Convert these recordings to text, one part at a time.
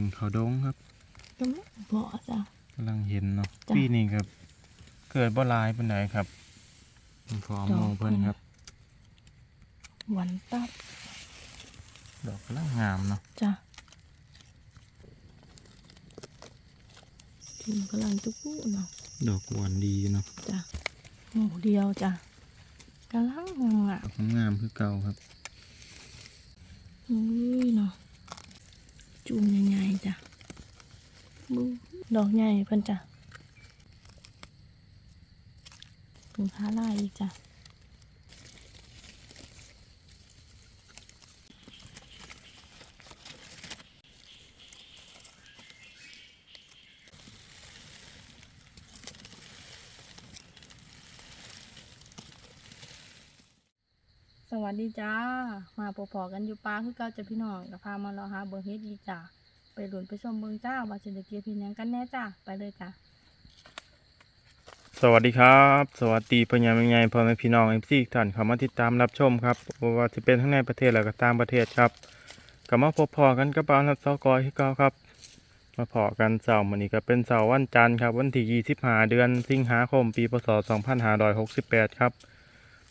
พึ่งเขาดงครับก็ไม่พอจ้ะกำลังเห็นเนาะจ้ะปีนี้ครับ เกิดบ่หลายปานใดครับพอโมเพิ่นครับหวันตับ ดอกกำลังงามเนาะจ้ะกินกำลังจุกปุ๊เนาะดอกหวานดีเนาะจ้ะหมูเดียวจ้ะกำลังงามงามดอกงามคือเก่าครับอุ้ยเนาะ จุ่มใหญ่ๆจ้ะบูดอกใหญ่เพิ่นจ้ะถุงผ้าลายอีกจ้ะ วัสดีจ้า มาพอๆกันอยู่ป้าคือเก่าจะพี่น้องกับพามาเราหาเบิงเฮ็ดอีจ้าไปหลุนไปชมเบิงจ้าว่าจะได้เกี่ยวพี่ยังกันแน่จ้าไปเลยจ้าสวัสดีครับ สวัสดีพญ่แม่ใหญ่พ่อแม่พี่น้องเอฟซีท่านเข้ามาติดตามรับชมครับว่าจะเป็นทั้งในประเทศและก็ต่างประเทศครับก็มาพบพอกันกับบ้านรับเสากอยที่เก่าครับ มาพอกันเสาร์มื้อนี้ก็เป็นเสาร์วันจันทร์ครับ วันที่25เดือนสิงหาคม ปีพศ2568 ครับ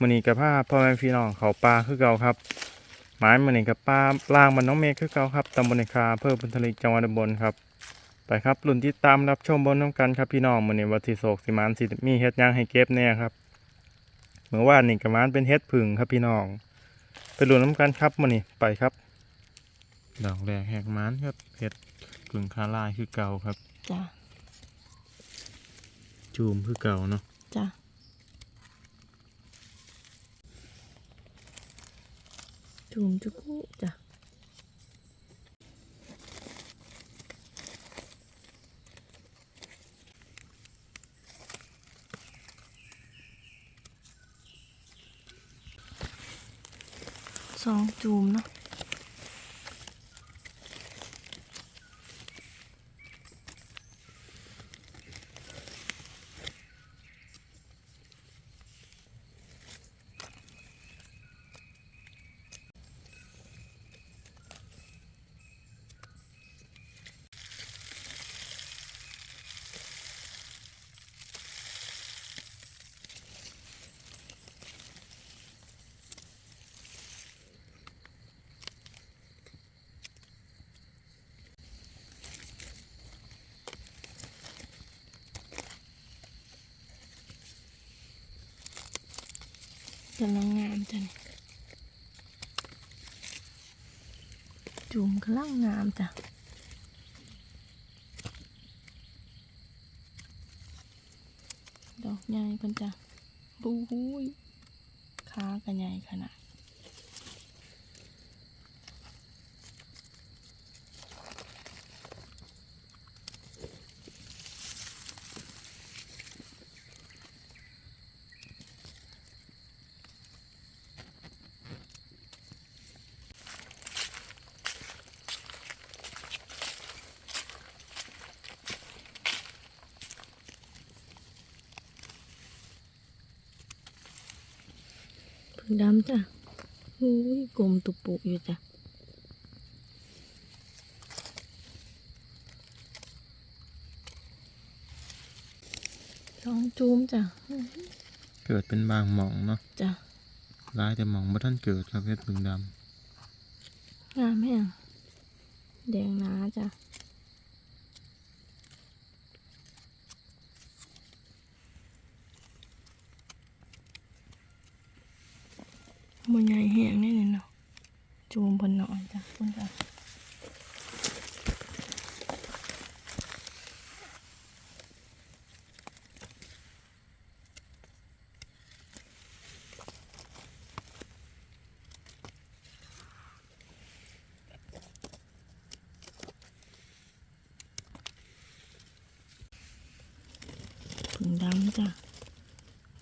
มื้อนี้ก็พาพ่อแม่พี่น้องเขาป่าคือเก่าครับหมายมื้อนี้กับป่าล่างมันน้องเมฆคือเก่าครับตำบลในคาอำเภอพุนทลีจังหวัดอุบลครับไปครับรุ่นที่ตามรับชมบนน้ำกันครับพี่น้องมื้อนี้วัติโศกสิมานสิมีเฮ็ดหยังให้เก็บแน่ครับเมื่อวานนี่ก็มานเป็นเฮ็ดผึ่งครับพี่น้อง ไปรุ่นน้ำกันครับมื้อนี้ไปครับดอกแรกแหกมานครับเฮ็ดผึ่งคาลายคือเก่าครับจ้าจูมคือเก่าเนาะจ้า จุ่มจุกุจ้ะสองจุ่มเนาะ กำลังงามจังจุ่มกำลังงามจ้ะดอกใหญ่กันจ้ะบูฮูยขากันใหญ่ขนาด พิ่งดำจ้ะหูยกลมตุปุอยู่จ้ะสองจูมจ้ะเกิดเป็นบางหม่องเนาะจ้ะหลายแต่หม่องบ่ทันเกิดครับเฮ็ดผึ่งดำงามแห้งแดงหนาจ้ะ มันใหญ่แห้งแน่เลยเนาะจูมบนหน่อยจ้ะคุณจ้ะผึ่งดำจ้ะ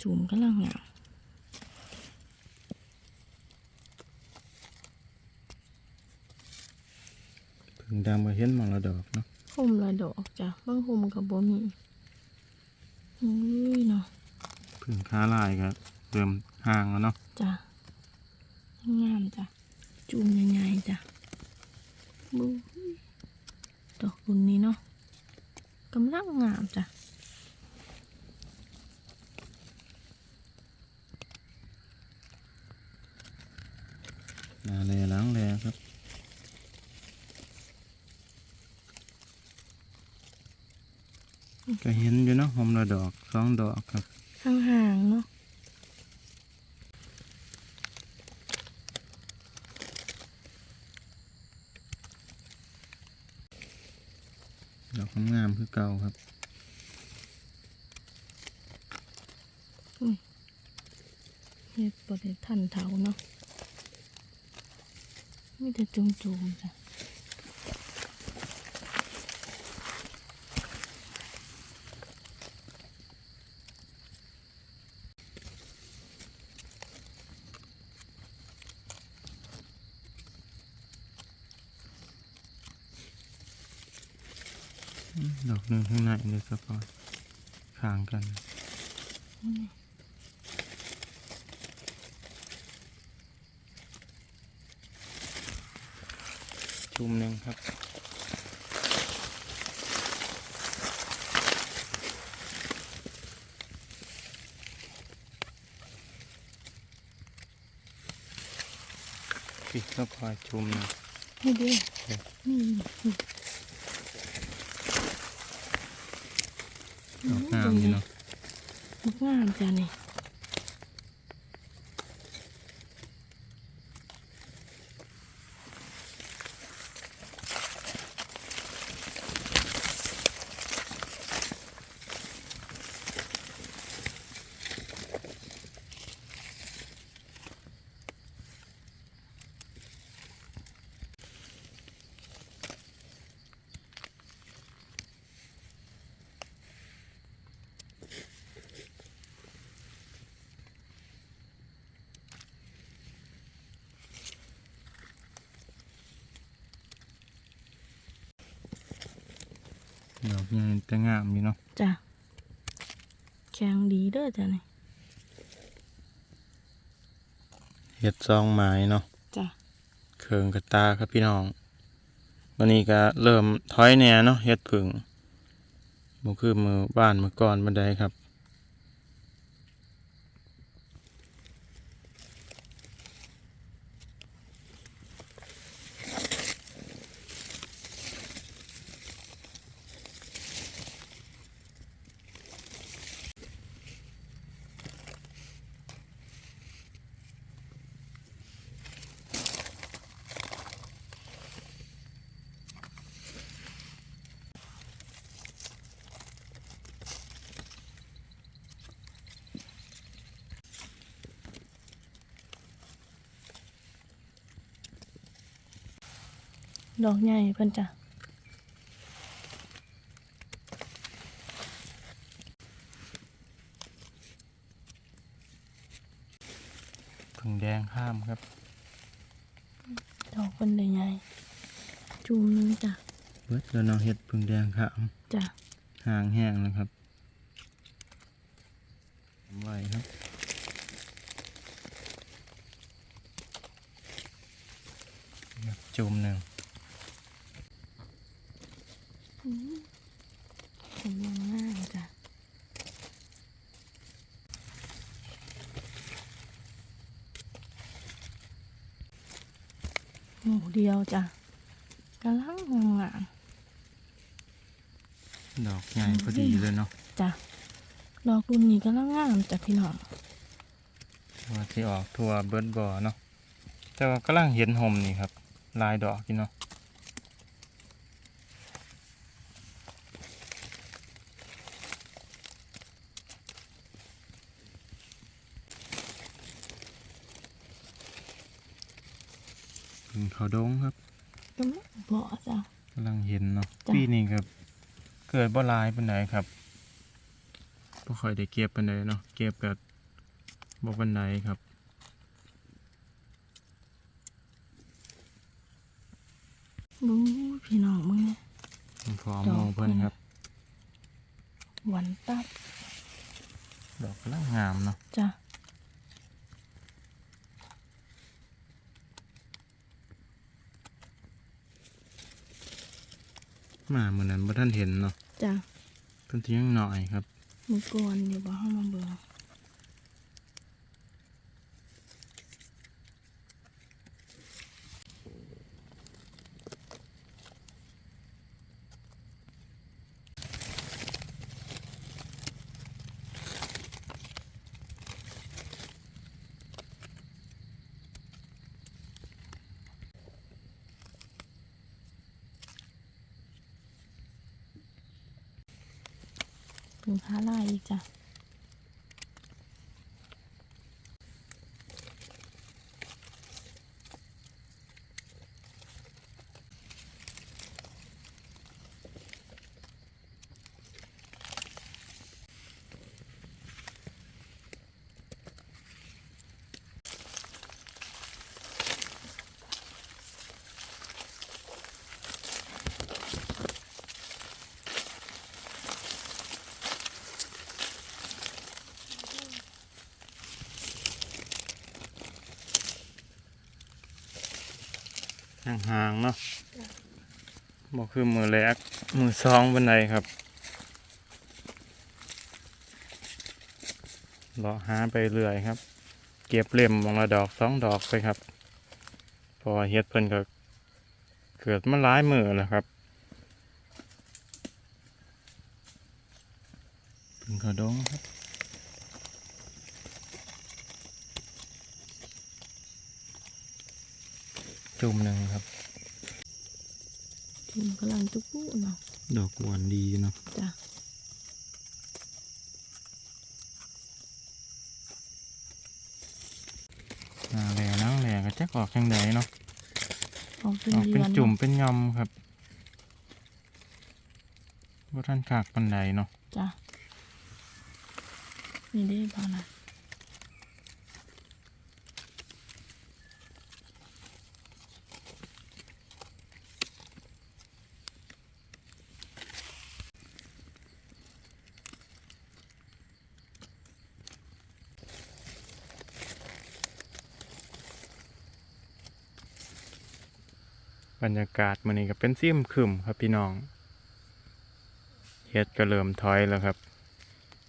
จูมกำลังงาม ดำก็เห็นหม่องละดอกเนาะห่มละดอกจ้ะบางห่มกับบ่มีอุ้ยเนาะผึ่งคาลายก็เริ่มห่างแล้วเนาะจ้ะงามจ้ะจูมใหญ่ๆจ้ะบูดอกรุ่นนี้เนาะกำลังงามจ้ะนาแลล้างแลครับ ก็เห็นอยู่เนาะหอมละดอกสองดอกครับห่างๆเนาะดอกงามๆคือเก่าครับเฮ็ดบ่ได้ทันเถาเนาะมีแต่จุ่มๆจ้ะ ดอกหนึ่งข้างในเลยสปอร์ตข้างกันจุ่มหนึ่งครับปิดก็พอจุ่มหนึ่งให้ดีนี่ ดอก งามอยู่เนาะงามจ้ะนี่ ดอกใหญ่แต่งามอยู่เนาะจ้ะแข็งดีเด้อจ้ะนี่เห็ดซองไม้เนาะจ้ะเคืองกระตาครับพี่น้องวันนี้ก็เริ่มถอยแหน่เนาะเฮ็ดผึ่งบ่คือมือบ้านเมื่อก่อนบันไดครับ ดอกใหญ่เพิ่นจ้ะผึ่งแดงข้ามครับ ดอกเพิ่นได้ใหญ่จุ่มหนึงจ้ะเบิดแล้วเนาะเฮ็ดผึ่งแดงข้ามจ้ะห่างแห้งแล้วครับไว้ครับแบบจุ่มหนึ่ง กำลังงามจ้ะหมูเดียวจ้ะกำลังงามดอกใหญ่พอดีเลยเนาะๆจ้ะดอกรุ่นนี้กำลังงามจ้ะพี่น้องว่าที่ออกทั่วเบิร์ดบ่อเนาะแต่ว่ากำลังเห็นหมนี่ครับ ลายดอกนี่เนาะ เขาดงครับกำลังเหมาะจ้ะกำลังเห็นเนาะจ้ะปีนี้ครับ เกิดบ่หลายปานใดครับบ่ค่อยได้เก็บปานใดเนาะเก็บแบบบ่ปานใดครับบูพี่น้องมึงเนี่ยพอหมูเพิ่นครับ หวันตับ ดอกกำลังงามเนาะ จ้ะ มาเหมือนนั้นบ่ท่านเห็นเนาะจ้ะเพิ่นสิยังหน่อยครับ มือก่อนเดี๋ยวบ่ห้ามาเบิ่ง ถึงหาลายอีกจ้ะ ห่างๆเนาะบ่คือมือแรกมือซองบันไดครับเลาะหาไปเรื่อยครับ เก็บเล่มมองละดอกสองดอกไปครับ พอเฮ็ดเพิ่นก็เกิดมาหลายมือแล้วครับเพิ่นก็ดงครับ จุ่มหนึ่งครับทีมกำลังจุกปุ๊เนาะ ดอกหวานดีเนาะ จ้ะหนาแหล่นั่งแหล่ก็จักออกจังไดเนาะ ออกเป็นออกเดืเป็นอนจุ่มเนาะเป็นยอมครับว่าท่านขากปันไดเนาะ จ้ะ นี่ได้พอนะ บรรยากาศมันนี่ก็เป็นซิมขึมครับพี่น้อง เฮ็ดก็เริ่มถอยแล้วครับ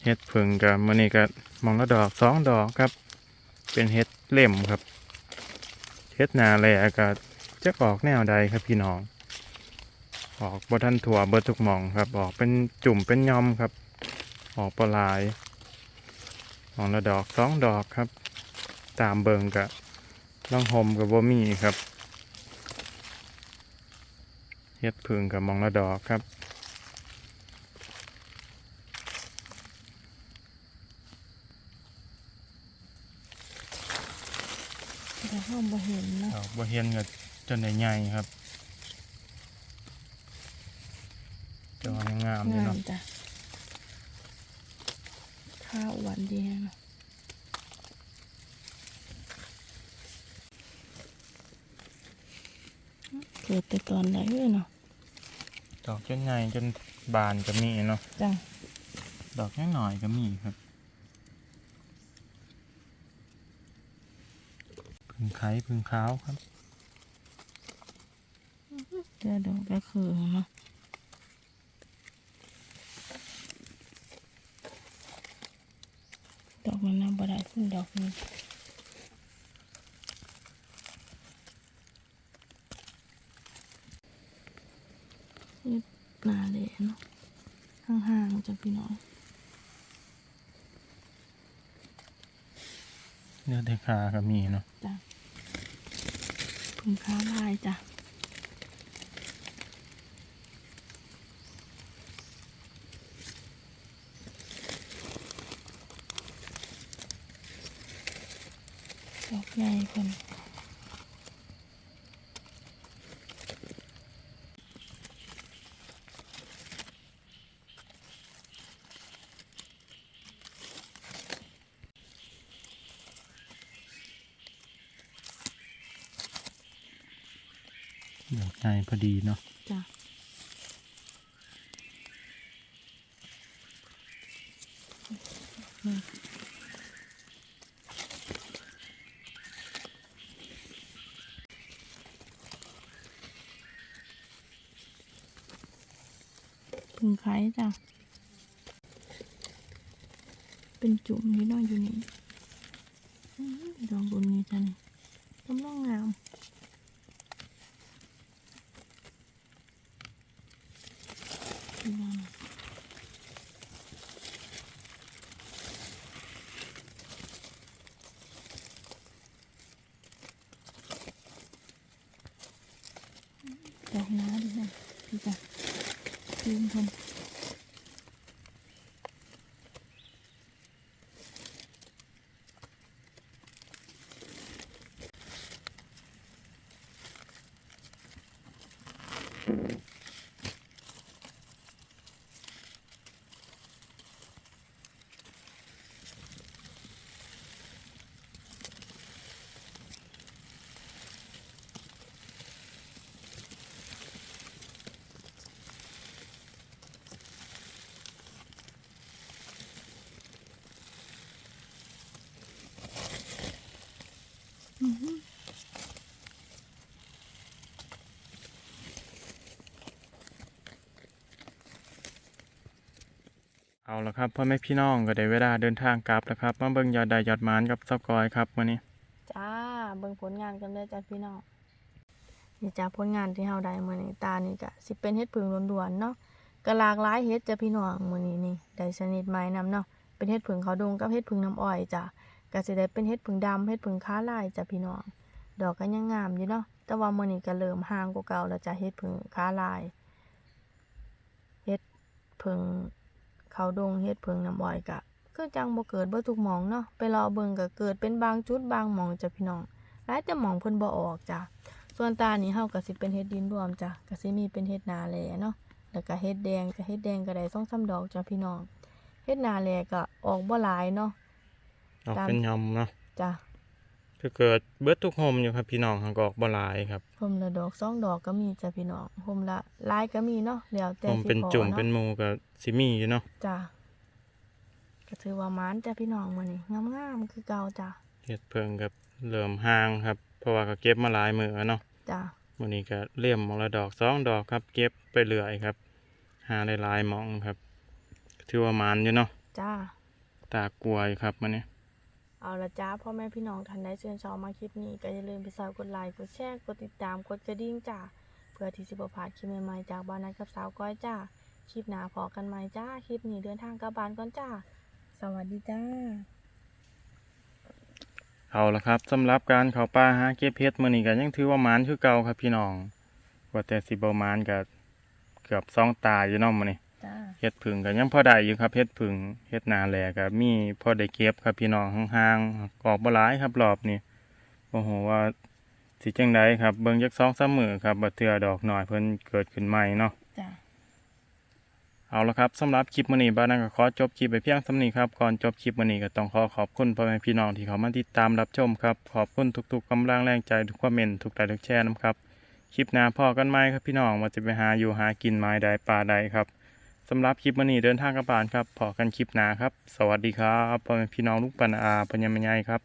เฮ็ดผึ่งก็มันนี่ก็มองละดอกสองดอกครับ เป็นเฮ็ดเล่มครับ เฮ็ดนาแลก็จะออกแนวใดครับพี่น้อง ออกบทันถั่วเบิดทุกหมองครับ ออกเป็นจุ่มเป็นยอมครับ ออกปลาย มองละดอกสองดอกครับ ตามเบิงกะล่องหมกับบ่มีครับ เฮ็ดพึ่งกับมองละดอกครับ แต่ห้องบ่เห็นเนาะดอกบ่เห็นกับจนได้ใหญ่ครับจะว่างามดีงาเนาะมจ้ะข้าวหวานดีเนาะเกิดแต่ตอนไหนเลยเนาะ ดอกจนใหญ่จนบานก็มีเนาะจ้ะดอกน้อยหน่อยๆก็มีครับพึ่งไข่พึ่งขาวครับเดี๋ยวดอกก็คือเนาะดอกมันน่าบ่ได้ขึ้นดอกนี้ นี่หนาเลยเนาะห่างๆจากพี่น้องเนื้อเทคาก็มีเนาะจ้ะถุงค้าลายจ้ะดอกใหญ่คน ดอกใหญ่พอดีเนาะจ้ะพึ่งไข่จ้ะ เป็นจุ่มนี่เน้อยอยู่นี่อื้อดอกบนนี้จ้ะนี่กำลังงามพี่น้องดอกน้าดิจ้ะพี่จ้ะ ยืนทน เอาละครับพ่อแม่พี่น้องก็ได้เวลาเดินทางกลับแล้วครับมาเบิ่งยอดใดยอดหมานกับเซากอยครับวันนี้ จ้าเบิ่งผลงานกันเลยจ้ะพี่น้องนี่จ้าผลงานที่เฮาได้มื้อนี้ตานี่ก็สิเป็นเฮ็ดผึ่งล้วนๆเนาะก็หลากหลายเฮ็ดจ้ะพี่น้องมื้อนี้นี่ได้ชนิดใหม่นํเนาะเป็นเฮ็ดผึ่งเขาดงกับเฮ็ดผึ่งน้ำอ้อยจ้ะก็สิได้เป็นเฮ็ดผึ่งดำเฮ็ดผึ่งค้าลายจ้ะพี่น้อง ดอกก็ยังงามอยู่เนาะแต่ว่ามื้อนี้ก็เริ่มห่างกว่าเก่าแล้วจ้ะเฮ็ดผึ่งค้าลายเฮ็ดผึ่ง เขาวดงเฮ็ดผึ่งน้ำอ้อยก็คือจังบ่เกิดเบ่ทุกหม่องเนาะไปรอเบิ่งก็เกิดเป็นบางจุดบางหม่องจ้ะพี่น้องหลายแต่หมองเพิ่นบ่ออกจ้ะส่วนตานี่เฮาก็สิเป็นเฮ็ดดินรวมจ้ะก็สิมีเป็นเฮ็ดนาแลเนาะแล้วก็เฮ็ดแดงก็เฮ็ดแดงก็ได้2-3ดอกจ้ะพี่น้องเฮ็ดนาแลก็ออกบ่หลายเนาะออกตามเป็นยำเนาะจ้ะ ก็เกิดเบิดทุกโฮมอยู่ครับพี่น้องหางก็ออกบ่หลายครับห่มละดอกสองดอกก็มีจ้ะพี่น้องห่มละหลายก็มีเนาะแล้วแต่โฮมสิเป็นพอจุ่มเนาะเป็นหมูก็สิมีอยู่เนาะจ้ะก็ถือว่าหมานจ้ะพี่น้องมื้อนี้งามๆคือเก่าจ้ะเฮ็ดเพิ่งกับเริ่มห่างครับ เพราะว่าก็เก็บมาหลายมื้อแล้วเนาะจ้ะวันนี้ก็เลี่ยมหมองละดอกสองดอกครับ เก็บไปเรื่อยครับ หาหลายๆหมองครับถือว่าหมันอยู่เนาะจ้าตากลัวอยู่ครับมื้อนี้ เอาละจ้าพ่อแม่พี่น้องท่านใดเชิญชอบมาคลิปนี้ก็อย่าลืมไปซอยกดไลค์กดแชร์กดติดตามกดกระดิ่งจ้าเพื่อที่สิบ่พาดคลิปใหม่ๆจากบ้านนัดกับสาวก้อยจ้าคลิปหนาพอกันใหมจ้าคลิปนี้เดินทางกลับบ้านก่อนจ้าสวัสดีจ้า เอาละครับสำหรับการเขาป่าหาเก็บเห็ดมื้อนี้ก็ยังถือว่าหมานคือเก่าครับพี่น้องว่าแต่สิบ่หมานก็เกือบสองตาอยู่เนาะมื้อนี้ จ้าเฮ็ดผึ่งก็ยังพอได้อยู่ครับเฮ็ดผึ่งเฮ็ดนาแหลก็มีพอได้เก็บครับพี่น้องห่างๆออกบ่หลายครับรอบนี้บ่ฮู้ว่าสิจังไดครับเบิ่งจัก2-3มื้อครับบ่เทื่อดอกน้อยเพิ่นเกิดขึ้นใหม่เนาะจ้าเอาละครับสำหรับคลิปมื้อนี้บ้านนั้นก็ขอจบคลิปไปเพียงส่ำนี้ครับก่อนจบคลิปมื้อนี้ก็ต้องขอขอบคุณพ่อแม่พี่น้องที่เขามาติดตามรับชมครับขอบคุณทุกๆกำลังแรงใจทุกคอมเมนต์ทุกไลค์ทุกแชร์นะครับคลิปหน้าพอกันใหม่ครับพี่น้องว่าจะไปหาอยู่หากินไม้ใดปลาใดครับ สำหรับคลิปมันนี้เดินทางกระปานครับพอกันคลิปหนาครับ สวัสดีครับพ่อแม่พี่น้องลูกปันอาปัญญามัญญายครับ